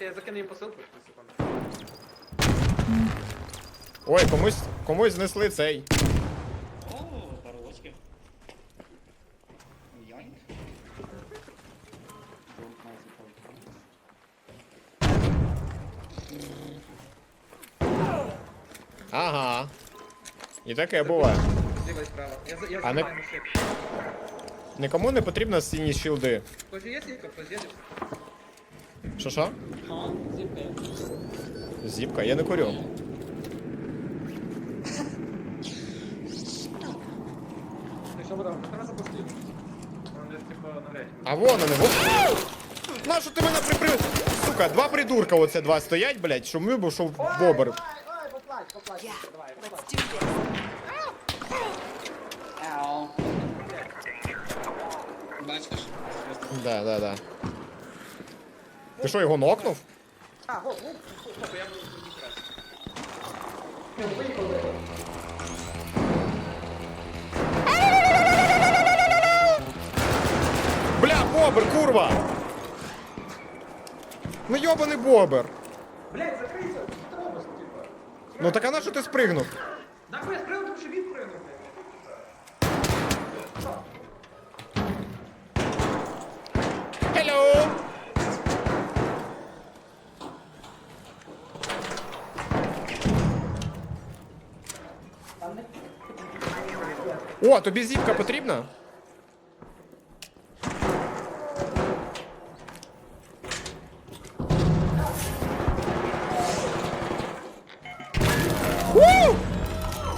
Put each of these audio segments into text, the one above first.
Я закину їм посилку. секунду. Ой, комусь, комусь знесли цей. О. Don't the point. Ага. І таке буває. Зліва і справа. Я, за- я А не- займаю. Нікому не потрібно сині щілди. Хтось є сітка, хтось є десь? Що що? Зіпка, я не курю. А вон вони, вон. На що ти мене приприв? Сука, два придурка оце два стоять, блядь, що ми бо що в бобер. Да, да, да. Ти що, його нокнув? А, гоп, гоп, гоп, я буду. Ти виїхали. Бля, бобер, курва! Ну йобаний бобер. Блядь, закрийся, що ти робиш, типу? Ну так а на що ти спригнув? Нахуй я спригнув, тому що він пригнув. Hello! О, тобі зіпка потрібна?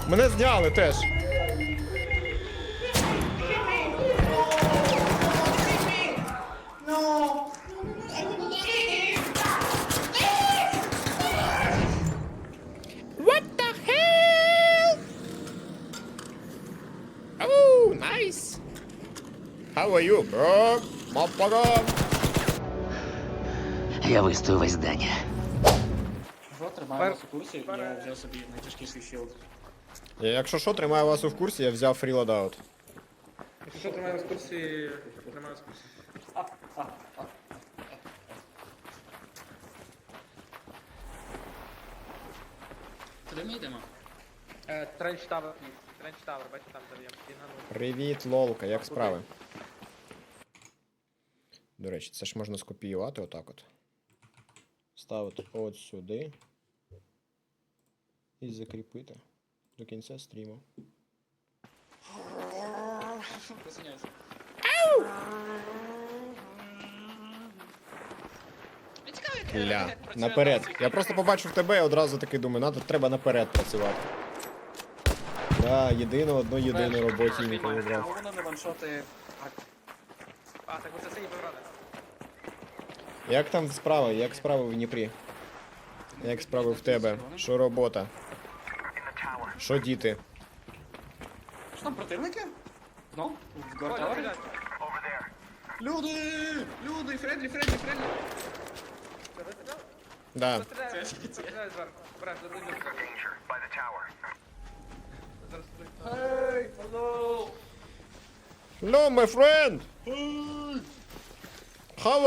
Мене зняли теж. How are you, bro? Motherfucker. Я вистою весь день. Що, тримаю вас у курсі, я взяв собі найтяжкіший щілд. Я, Якщо що, тримаю вас у курсі, я взяв фріладаут. Якщо що, тримаю в курсі, тримаю в курсі. Куди ми йдемо? Е, Тренч тавер, тренч тавер, бачите, там де я кігану. Привіт, лолка, як справи? До речі, це ж можна скопіювати отак от. Ставити от сюди. І закріпити до кінця стріму. Ля, наперед. Я просто побачив тебе і одразу такий думаю, надо, треба наперед працювати. Да, єдину, одну єдину роботі ніколи не брав. Як там справа? Як справи в Дніпрі? Як справи в тебе? Що робота? Що діти? Що там противники? Ну, в Ой, Люди! Люди! Фредлі, Фредлі, Фредлі! Да. Постріляю, постріляю зверху. Брат, зараз вийду. Hello! Hello, my friend! How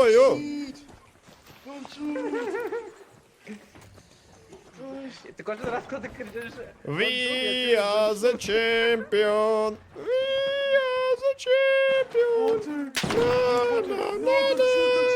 are you? Ты каждый раз куда кричишь? We are the champion! We are the champion! На, на, на, на.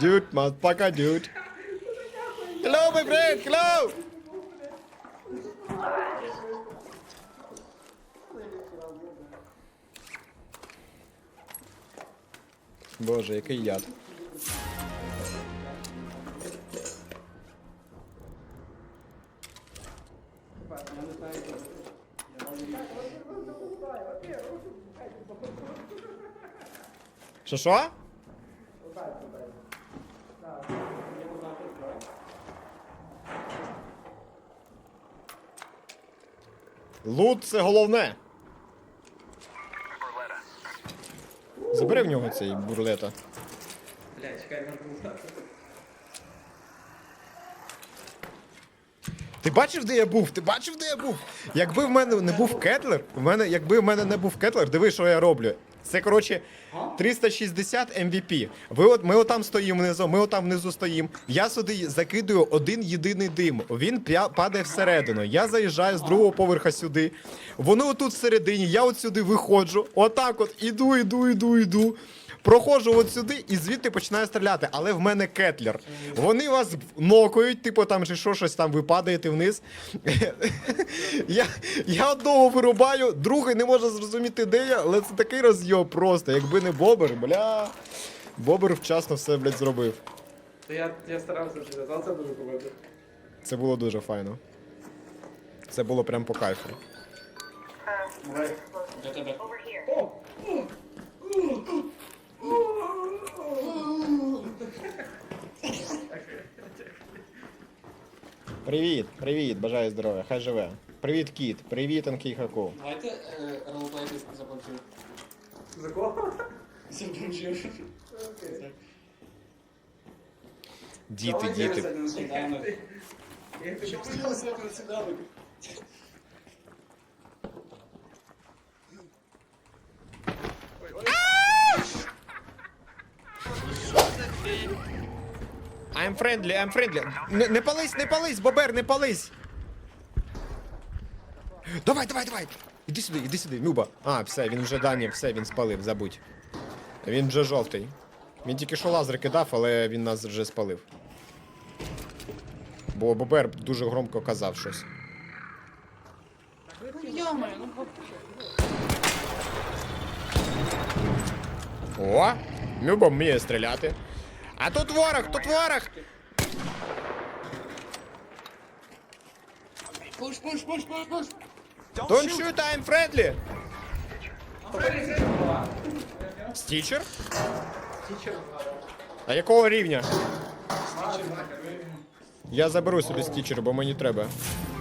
Dude, motherfucker, dude. Hello, my friend, hello! Боже, який яд. Що Лут це головне. Забери в нього цей бурлета. Бля, чекай, було. Ти бачив, де я був? Ти бачив, де я був? Якби в мене не був кетлер, в мене, якби в мене не був кетлер, диви, що я роблю. Це коротше 360 MVP. Ви от ми отам стоїмо внизу, ми отам внизу стоїмо. Я сюди закидую один єдиний дим. Він падає всередину. Я заїжджаю з другого поверха сюди. Воно отут всередині, я от сюди виходжу. Отак от іду, іду, іду, іду. Проходжу от сюди і звідти починаю стріляти, але в мене кетлер. Вони вас нокають, типу там чи що щось там ви падаєте вниз. я, я одного вирубаю, другий не може зрозуміти, де я, але це такий розйоб просто. Якби не Бобер, бля. Бобер вчасно все, блядь, зробив. Та я, я старався вже, але це дуже побити. Це було дуже файно. Це було прям по кайфу. Давай. Для тебе. Over here. Привіт, привіт, бажаю здоров'я, хай живе. Привіт, кіт, привіт, Анкій Хаку. Давайте е, ролплейти за бомжі. За кого? За бомжі. Діти, діти. ділися на. Я хочу Щоб поділися на сніданок. I'm friendly, I'm friendly. Не, не пались, не пались, Бобер, не пались. Давай, давай, давай. Іди сюди, іди сюди, Люба. А, все, він вже дані, все, він спалив, забудь. Він вже жовтий. Він тільки що лазер кидав, але він нас вже спалив. Бо Бобер дуже громко казав щось. О! Люба вміє стріляти. А тут ворог, тут ворог! Пуш, пуш, пуш, пуш, пуш. Don't shoot, I'm friendly! Стічер? А якого рівня? Я заберу собі стічер, бо мені треба.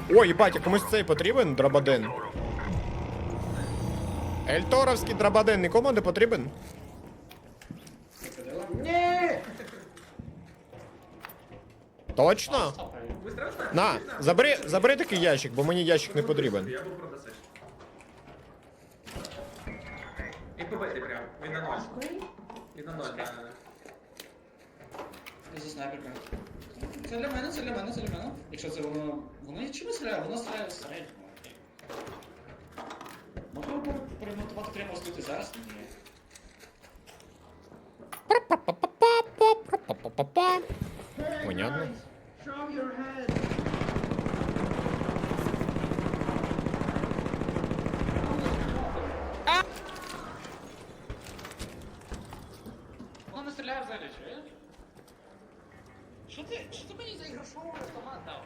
О, їбать, а комусь цей потрібен драбаден? Ельторовський драбаден нікому не потрібен? Ні! Точно? На, забери, забери такий ящик, бо мені ящик не потрібен. І побити прям. Він на ноль. Він на ноль, да, да, да. Це для мене, це для мене, це для мене. Якщо це воно. Воно і чим стріляє? Воно стріляє з середнього. Можливо, перемотувати прямо стути зараз? Ні. Па-па-па-па-па-па-па. Понятно. Воно не стріляє взагалі, чуєш? Що ти, що ти мені за іграшовий автомат дав?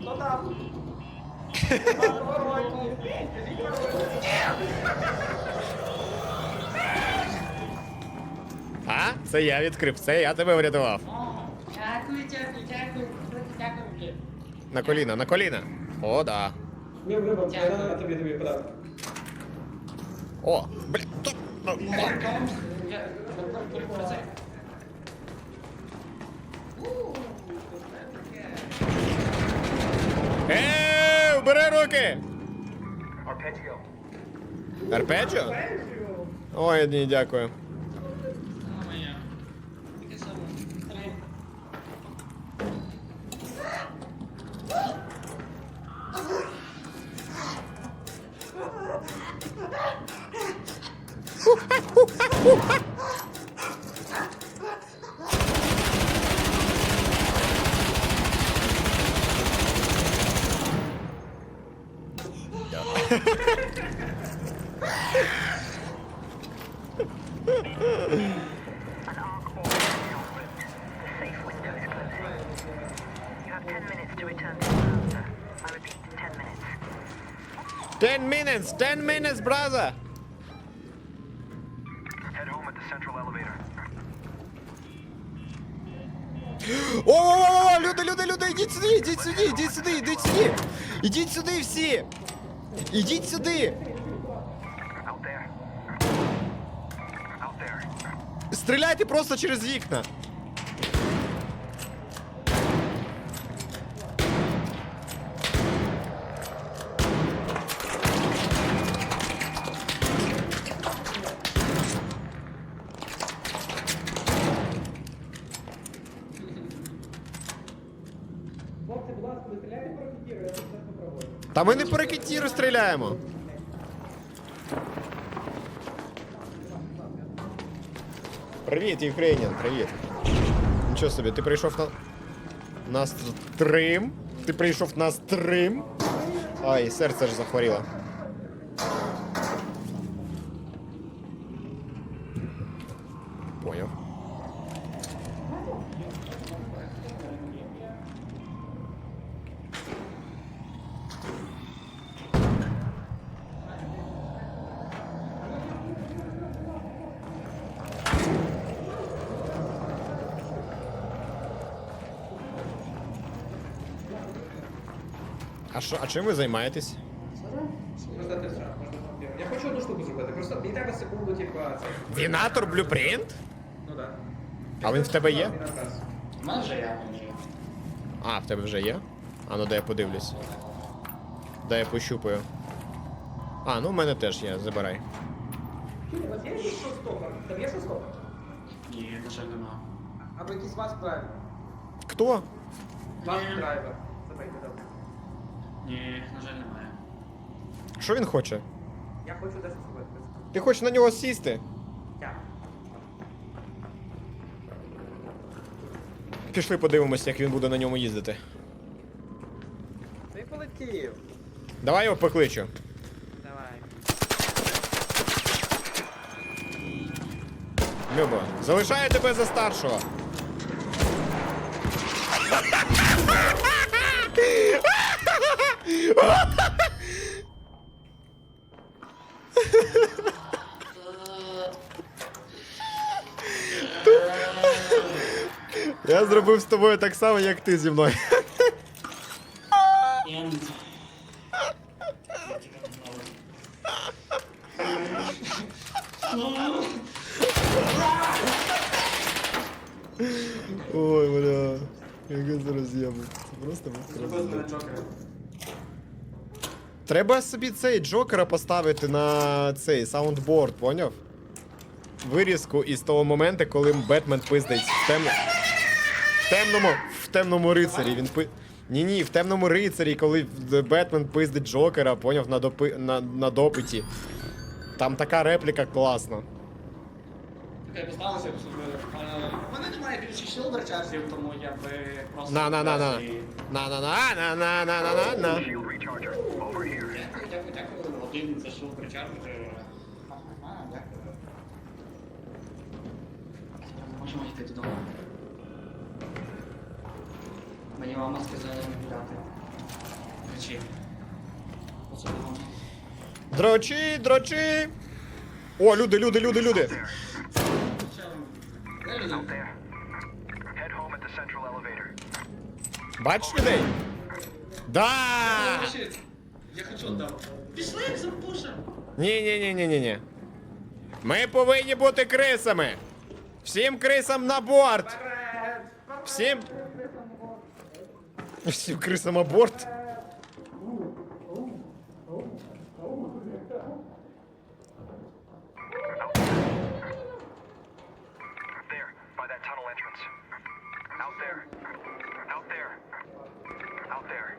Хто там? А? Це я відкрив, це я тебе врятував. Дякую, дякую, дякую. Дякую. На коліна, на коліна. О, да. Ні, вибор, я тобі тобі подав. О, бля, про це. Ей, убери руки! Арпеджіо? Ой, ні, дякую. 10 minutes to return to the browser. I repeat, 10 minutes. 10 minutes, 10 minutes, brother! Head home at the central elevator. О, о, о, люди, люди, люди, ідіть сюди, ідіть сюди, ідіть сюди, ідіть сюди. Ідіть сюди всі. Ідіть сюди. Стріляйте просто через вікна. Та ми не по ракетіру стріляємо. Привіт, Євгенін, привіт. Нічого собі, ти прийшов на. На стрим. Ти прийшов на стрим. Ай, серце ж захворіло. Що, а чим ви займаєтесь? Можна дати штраф, можна. Я хочу одну штуку зробити, просто мені треба секунду, типа, це. Вінатор блюпринт? Ну да. А він в тебе є? У мене вже я. А, в тебе вже є? А ну дай я подивлюсь. Дай я пощупаю. А, ну в мене теж є, забирай. У вас є шостопер? Там є шостопер? Ні, на жаль, нема. Або якийсь вас драйвер. Хто? Вас драйвер. Ні, на жаль, немає. Що він хоче? Я хочу дещо зробити. Ти хочеш на нього сісти? Я. Пішли подивимось, як він буде на ньому їздити. Ти полетів. Давай його покличу. Давай. Любо, залишаю тебе за старшого. Я зробив з тобою так само, як ти зі мною. Ой, бля. Как это разъебы. Просто вот. Треба собі цей Джокера поставити на цей саундборд, поняв? Вирізку із того моменту, коли Бетмен пиздить в темно. В темному. В темному рицарі. Він пи. Ні, ні, в темному рицарі, коли Бетмен пиздить Джокера, поняв, на, допи... на, на допиті. Там така репліка класна. Таке У мене немає більше шилдер часів, тому я би просто... На на charger. Over here. Дякую, дякую, Один зайшов причарджер. Дякую. Е, можемо йти додому. Мені мама сказала не гуляти. Кричи. Особливо. Дрочи, дрочи! О, люди, люди, люди, люди! Е, Out there. Бачиш людей? Да! Я хочу отдам. Пішли, запушим. Ні, ні, ні, ні, ні, ні. Ми повинні бути крисами. Всім крисам на борт. Всім. Всім крисам на борт. There, by that tunnel entrance. Out there. Out there. Out there.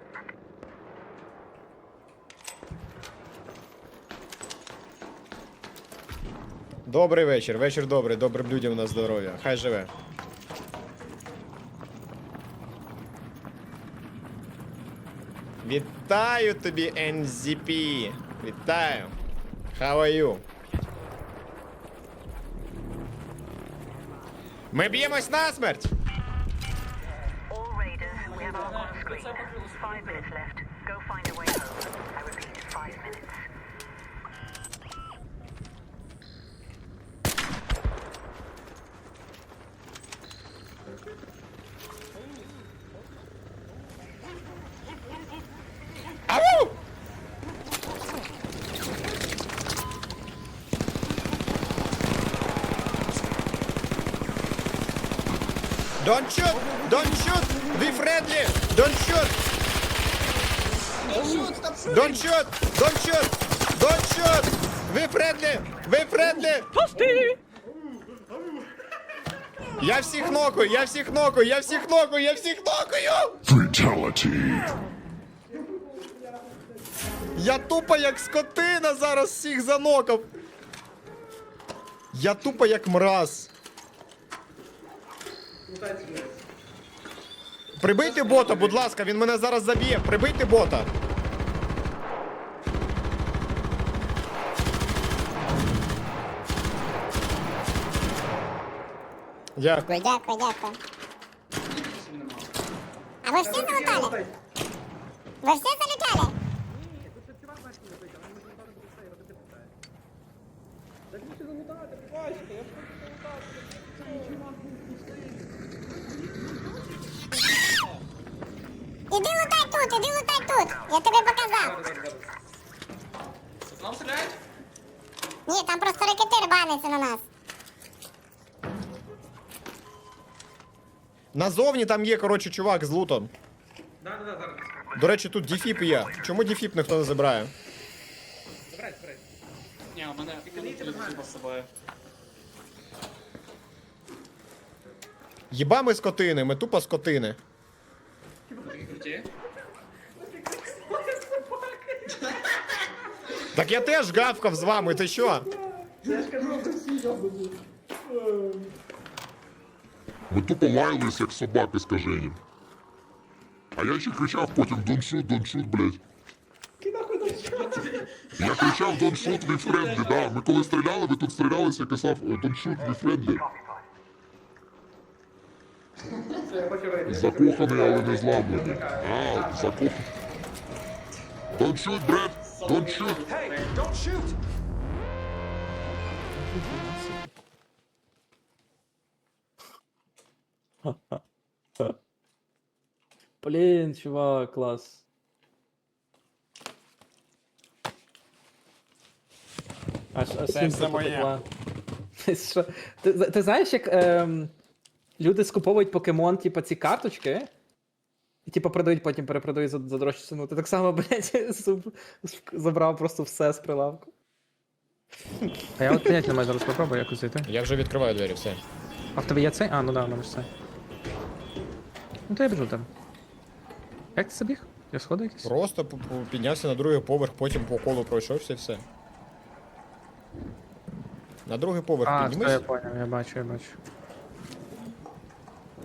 Добрий вечір. Вечір добрий. Добрим людям на здоров'я. Хай живе. Вітаю тобі, NZP. Вітаю. How are you? Ми б'ємось насмерть! Don't shoot! Don't shoot! Be friendly! Don't shoot! Don't shoot! Don't shoot! Don't shoot! Be friendly! Be friendly! Я всіх нокаю, я всіх нокаю, я всіх нокаю, я всіх нокаю! Fatality. Я тупо як скотина зараз всіх занокав. Я тупо як мраз. Прибийте бота, будь ласка, він мене зараз заб'є. Прибийте бота. Дякую. Дякую, дякую. А ви всі залутали? Ви всі залутали? Іди Я тобі показав. Нам стріляють? Ні, там просто ракетир баниться на нас. Назовні там є, коротше, чувак з лутом. Да, да, да, зараз. До речі, тут дефіп є. Чому дефіп ніхто не забирає? Забирайте, забирайте. Ні, у мене телефон з собою. Єба ми скотини, ми тупо скотини. Круті. Так я теж гавкав з вами, ти що? Ми тупо лаялись, як собаки скажені. А я ще кричав потім don't shoot, don't shoot, блядь. Я кричав don't shoot, be friendly, да. Ми коли стріляли, ви тут стрілялися, я казав don't shoot, be friendly. Я хочу вийти. Закоханий, але не зламаний. А, закоханий. Don't shoot, Бред, don't shoot. Блін, чувак, клас. Аж, аж сімка потекла. Що? Ти, ти знаєш, як ем, люди скуповують покемон, типу, ці карточки, і типу продають, потім перепродають за, за дорожчу ціну. Ти так само, блядь, зуб- забрав просто все з прилавку. А я от понять не маю зараз попробую якось зайти. Я вже відкриваю двері, все. А в тебе є цей? А, ну да, в мене ж. Ну то я біжу там. Як ти забіг? Я сходи якісь? Просто п- п- піднявся на другий поверх, потім по колу пройшовся і все. На другий поверх А, все, піднімись. я поняв, я бачу, я бачу.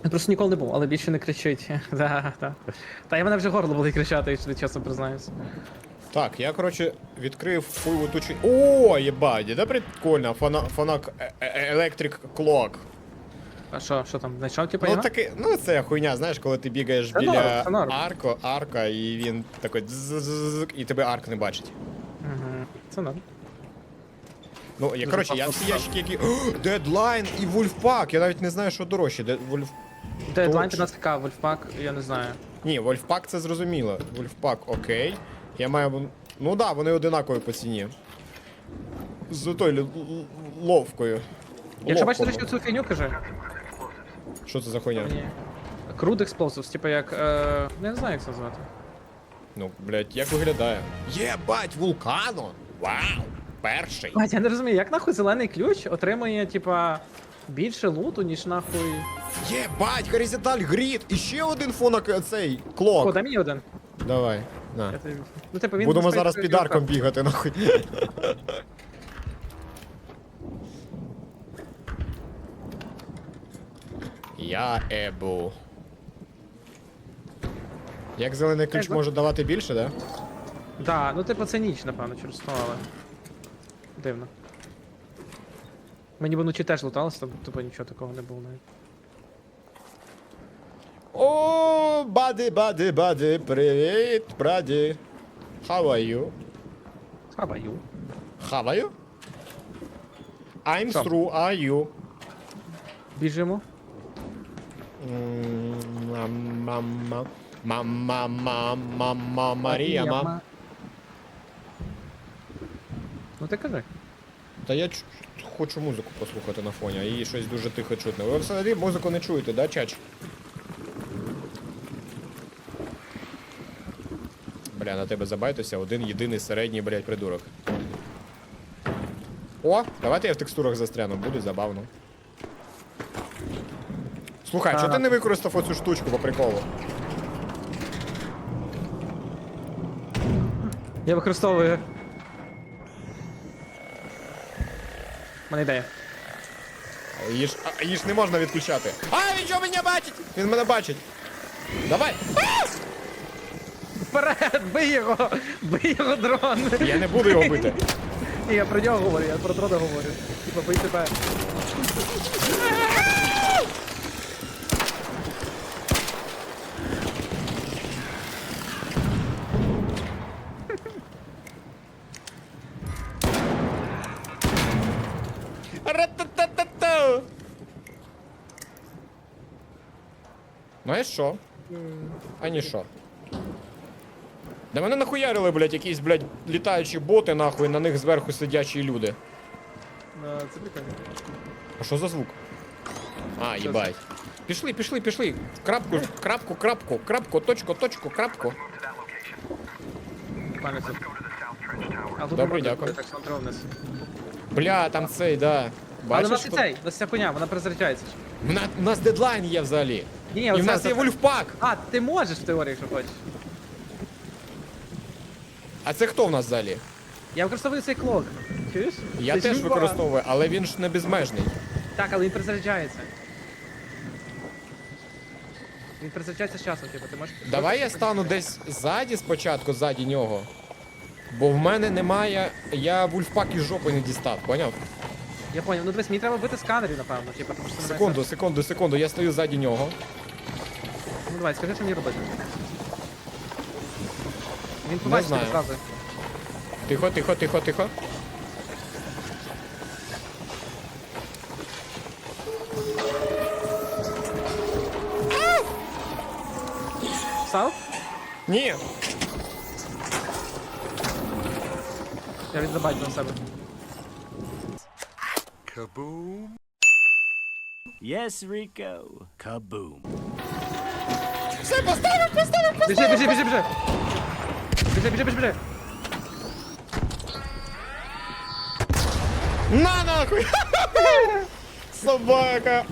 Я просто ніколи не був, але більше не кричить. Да, да. Та я мене вже горло болить кричати, якщо чесно признаюся. Так, я, коротше, відкрив хуй летучий. О, єбаді, да прикольно. Фона, фонак е- е- Electric Clock. А що, що там, знайшов типу Ну таки, ну це хуйня, знаєш, коли ти бігаєш Це біля норм, це норм. арко, арка, і він такий дзззззк, і тебе арк не бачить. Угу. Це норм. Ну, я, коротше, я всі ящики, які. О, Дедлайн і Вульфпак. Я навіть не знаю, що дорожче. Де... Вульф... Дедлайн Точно. 15к, Вольфпак, я не знаю. Ні, Вольфпак це зрозуміло. Вольфпак, окей. Я маю. Ну да, вони одинакові по ціні. З тою л- л- ловкою. Якщо бачиш Ловкою. речі цю фігню, кажи. Що це за хуйня? Мені. Crude Explosives, типу як. Е... Я не знаю, як це назвати. Ну, блядь, як виглядає? Єбать, вулкано! Вау! Перший! Бать, я не розумію, як нахуй зелений ключ отримує, типа, більше луту, ніж нахуй. Єбать, горизонталь грід! І ще один фонок цей клок. О, дай мені один. Давай, на. Тобі... Ну, типу, він Будемо зараз під арком бігати, нахуй. Я ебу. Як зелений ключ Ебу. може давати більше, да? Да, ну типу це ніч, напевно, через то, але. Дивно. Ми ніби вночі теж луталися, там типу нічого такого не було навіть. О, бади, бади, бади, привіт, браді. How are you? Хаваю. How are you? I'm Що? through, are you? Біжимо. М, Мама, мама, мама, мама, Марія, мам. Ну ти кажи. Та я чу- хочу музику послухати на фоні, а її щось дуже тихо чутно. Ви взагалі музику не чуєте, да, чач? Бля, на тебе забайтуся, один єдиний середній, блядь, придурок. О, давайте я в текстурах застряну, буде забавно. Слухай, чого ти не використав оцю штучку по приколу? Я використовую. Мене ідея. А Її ж, а, її ж не можна відключати. А, він що мене бачить? Він мене бачить. Давай! Вперед! Бий його! Бий його дрон! Я не буду його бити. Ні, я про нього говорю, я про дрона говорю. Типа бий тебе. Ра-та-та-та-та. Ну і що? А ні що? Да мене нахуярили, блядь, якісь, блядь, літаючі боти, нахуй, на них зверху сидячі люди. Це прикольно. А що за звук? А, їбать. Пішли, пішли, пішли. Крапку, крапку, крапку, крапку, точку, точку, крапку. Пане. А тут Добре, дякую. Так що вниз. Бля, там цей, да. Але Бачиш, нас і що- цей, у нас ця хуйня, вона перезаряджається. В на- У нас дедлайн є взагалі. Ні, І в оце- нас є вульфпак. А, ти можеш в теорії, якщо хочеш. А це хто в нас взагалі? Я використовую цей клок. Чуєш? Я Ти теж жива. використовую, але він ж не безмежний. Так, але він перезаряджається. Він перезаряджається з часом, типу, ти можеш. Давай я стану десь ззаді спочатку, ззаді нього. Бо в мене немає. Я вульфпак із жопи не дістав, поняв? Я поняв, ну дивись, мені треба вбити сканерів, напевно, типу, тому що Секунду, секунду, секунду, я стою ззаді нього. Ну давай, скажи, що мені робити. Він побачить знаю. тебе зразу. Тихо, тихо, тихо, тихо. Встав? Ні. Я він забачив на себе. Yes, Rico. Kaboom. Все, поставив, поставив, поставив. Біжи, біжи, біжи, біжи! Біжи, біжи, біжи, біжи! На нахуй! Собака!